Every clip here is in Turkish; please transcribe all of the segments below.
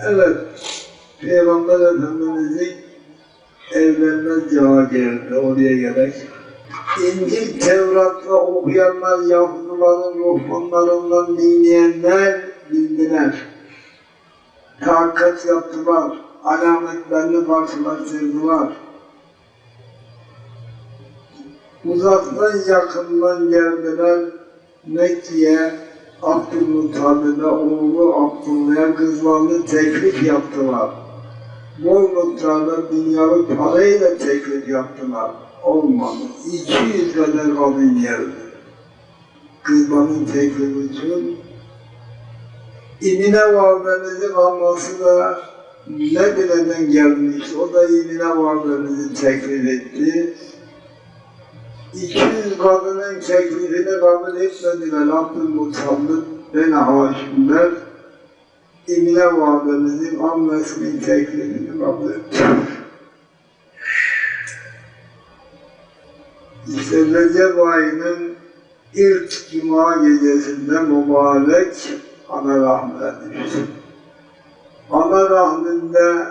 Evet, Peygamber Efendimiz'in evlenme yağı geldi oraya gerek. İncil, Tevrat'ta okuyanlar, Yahudilerin ruhbanlarından dinleyenler bildiler. Tahakkuk yaptılar, alametlerini karşılaştırdılar. Uzaktan yakından geldiler Mekke'ye Abdülmuttalib'e oğlu Abdullah'a kızlarını teklif yaptılar. Miktarda dünyalık parayla teklif yaptılar. Olmadı. 200 kadar kadın geldi. Kızların teklifi için. İmine varlığınızın alması da Medine'den gelmiş. O da imine varlığınızı teklif etti. 200 kadının teklifini kabul etmediler Abdülmuttalib ben Haşimler. İmine varlığınızın annesinin teklifini kabul etti. İşte Recep ayının ilk cuma gecesinde mübarek ana rahmine düştü. Ana rahminde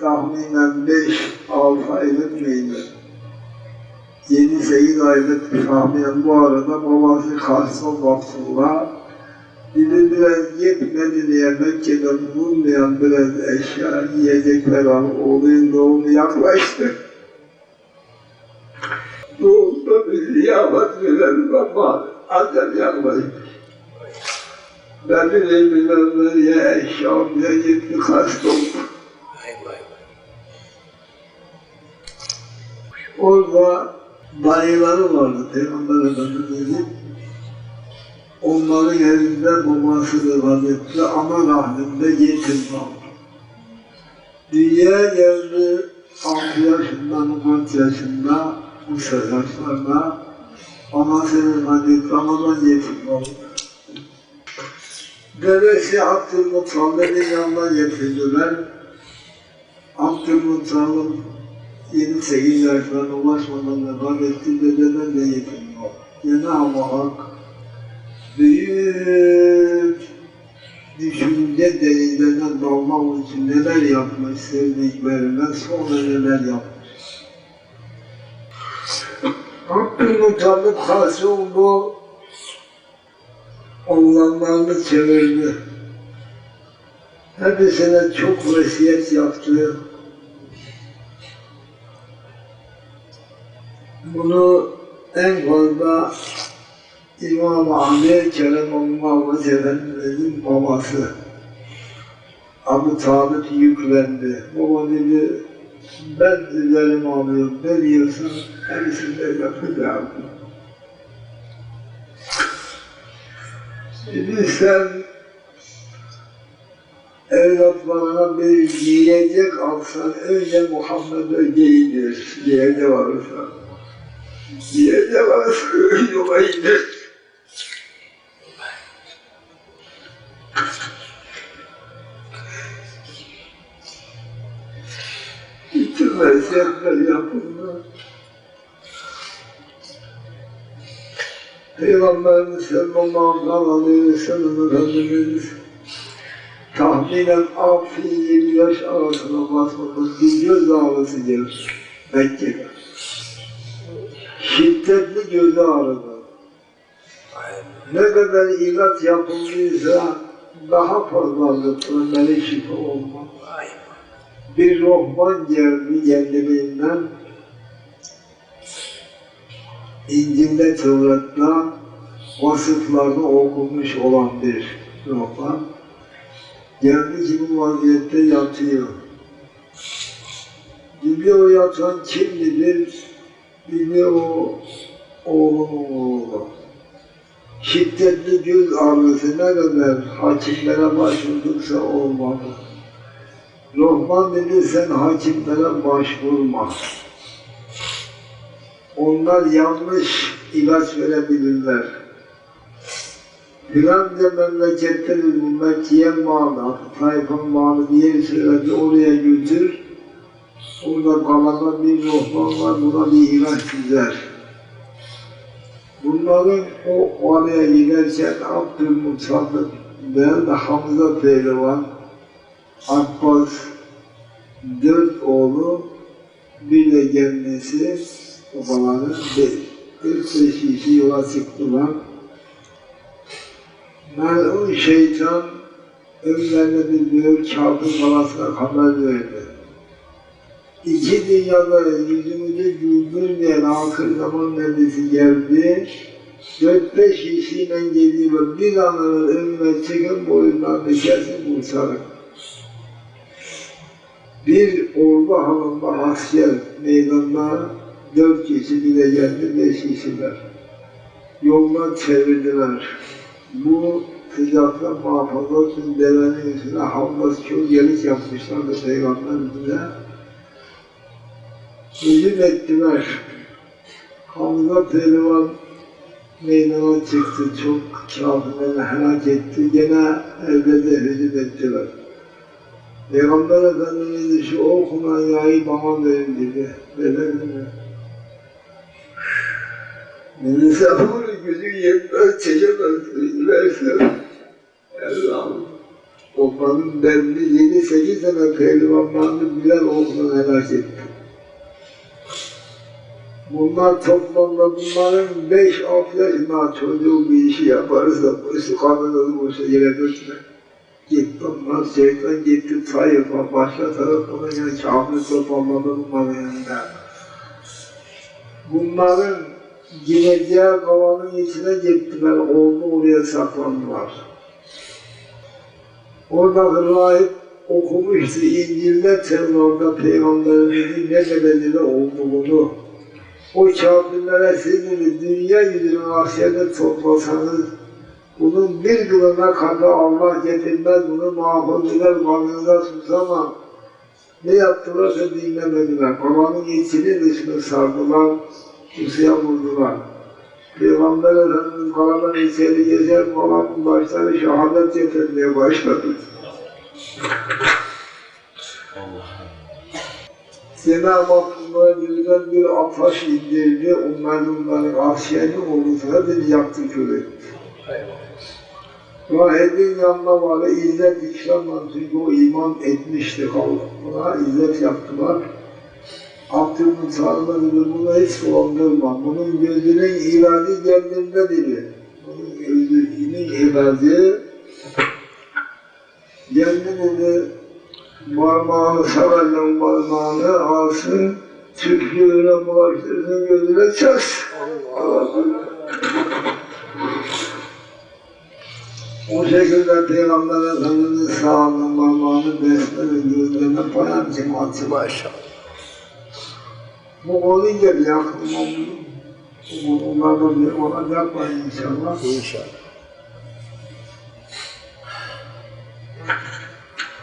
tahminen 5-6 aylık mıydı? 7-8 aylık tahminen bu arada babası Kasım bir biraz yetmedi diye Mekke'de bulunmayan biraz eşya yiyecekler al. Oğlun doğumu yaklaştı. Doğumda bir ziyafet verelim ama azem yaklaştı. Ben bir bilmem nereye eşya bile gitti hasta oldu. Orada dayıları vardı Peygamber Efendimiz'in. Onların elinde babası vefat etti ama rahminde yetim kaldı. Dünya geldi 6 yaşında, 4 yaşında bu yaşlarda anası vefat etti ama da yetim kaldı. Dedesi Abdülmuttalib'in yanına getirdiler. Abdülmuttalib 28 yaşlarına ulaşmadan vefat etti, dededen de yetim kaldı. Cenab-ı Hak büyük düşünce denizlerine dalmak için neler yapmış sevdiklerine sonra neler yapmış. Abdülmuttalib hası oldu, oğlanlarını çevirdi. Hepsine çok vesiyet yaptı. Bunu en fazla İmam Ali Kerem Mahmud Efendimiz'in babası Abu Talib yüklendi. Baba dedi, ben üzerime alıyorum, ne diyorsan hepsini de yapacağım. Şimdi sen evlatlarına bir yiyecek alsan önce Muhammed'e giyinir, yiyecek alırsan. Yiyecek alırsan yola iner. Bütün vasiyetler yapıldı. Peygamberimiz sallallahu aleyhi ve sellem Efendimiz tahminen 6-7 yaş arasına basmamış bir göz ağrısı geldi Mekke'de. Şiddetli göz ağrısı. Ne kadar ilaç yapıldıysa daha fazla aldıklarına şifa olmaz bir ruhban geldi kendiliğinden İncil'de Tevrat'ta vasıflarını okumuş olan bir ruhban geldi ki bu vaziyette yatıyor. Gibi o yatan kimdir? Gibi o oğlunun oğlu. Şiddetli göz ağrısı ne kadar hakimlere başvurduksa olmadı. Lokman dedi sen hakimlere başvurma. Onlar yanlış ilaç verebilirler. Filanca memlekette bir Mekke'ye malı, Tayfun malı diye söyledi oraya götür. Orada kalana bir Lokman var buna bir ilaç çizer. Bunların o oraya giderken Abdülmuttalib ben de Hamza Pehlivan Abbas dört oğlu bir de kendisi babaları be- 45 kişi yola çıktılar. Melun şeytan önlerine bir büyük çarpı kalasına haber verdi. İki dünyada yüzümüzü güldürmeyen akır zaman nebisi geldi. Dört beş kişiyle geliyor. Bir anların önüne çıkın boyundan kesin kurtarın. Bir ordu halında asker meydanda dört kişi bile geldi, beş kişiler. Yoldan çevirdiler. Bu sıcakta muhafaza için devenin üstüne havlas çok gelik yapmışlardı peygamber bize. Hücum ettiler. Hamza pehlivan meydana çıktı. Çok kafirleri helak etti. Gene evde hücum ettiler. Peygamber Efendimiz şu okunan yayı bana verin dedi. Verelim mi? Misafir gücü yetmez, çekemez. Verse. Allah'ım. Okmanın belli yedi sekiz sene pehlivanlarını bilen okunan helak etti. Bunlar toplamda bunların beş altı yaşında çocuğu bir işi yaparsa bu işi kanunu bu yere götüre. Gitti onlar şeytan gitti Tayyip'a başka tarafına yani kafir toparladı bunların yanında. Bunların gireceği kavanın içine gittiler, oğlu oraya saklandılar. Orada rahip okumuştu İncil'de Tevrat'ta Peygamberimizin ne bedeli olduğunu. O kafirlere siz dedi, dünya yüzünü ahşerde toplasanız bunun bir kılına kadar Allah getirmez, bunu mahvur eder, kanınıza susamam. Ne yaptılarsa dinlemediler. Babanın içini dışını sardılar, pusuya vurdular. Peygamber Efendimiz kalanın içeri gezer, kalanın başları şehadet getirmeye başladı. Cenab-ı Hak bunlara gözden bir ataş indirdi, onların Asiye'nin oğlu hepini yaktı kül etti. Rahibin yanına var, izzet ikramla çünkü o iman etmişti Buna izzet yaptılar. Abdülmün sağlığına dedi, bunu hiç dolandırma. Bunun gözünün iradi kendinde dedi. Bunun gözünün iradi kendi dedi, parmağını severle parmağını alsın, tükrüğüne bulaştırsın gözüne ças. O şekilde Peygamber Efendimiz sağlığın parmağını besmele gözlerine koyan cemaati Maşallah. Bu olunca bir yakın oldu. Bu onlardan bir olacak var inşallah. İnşallah.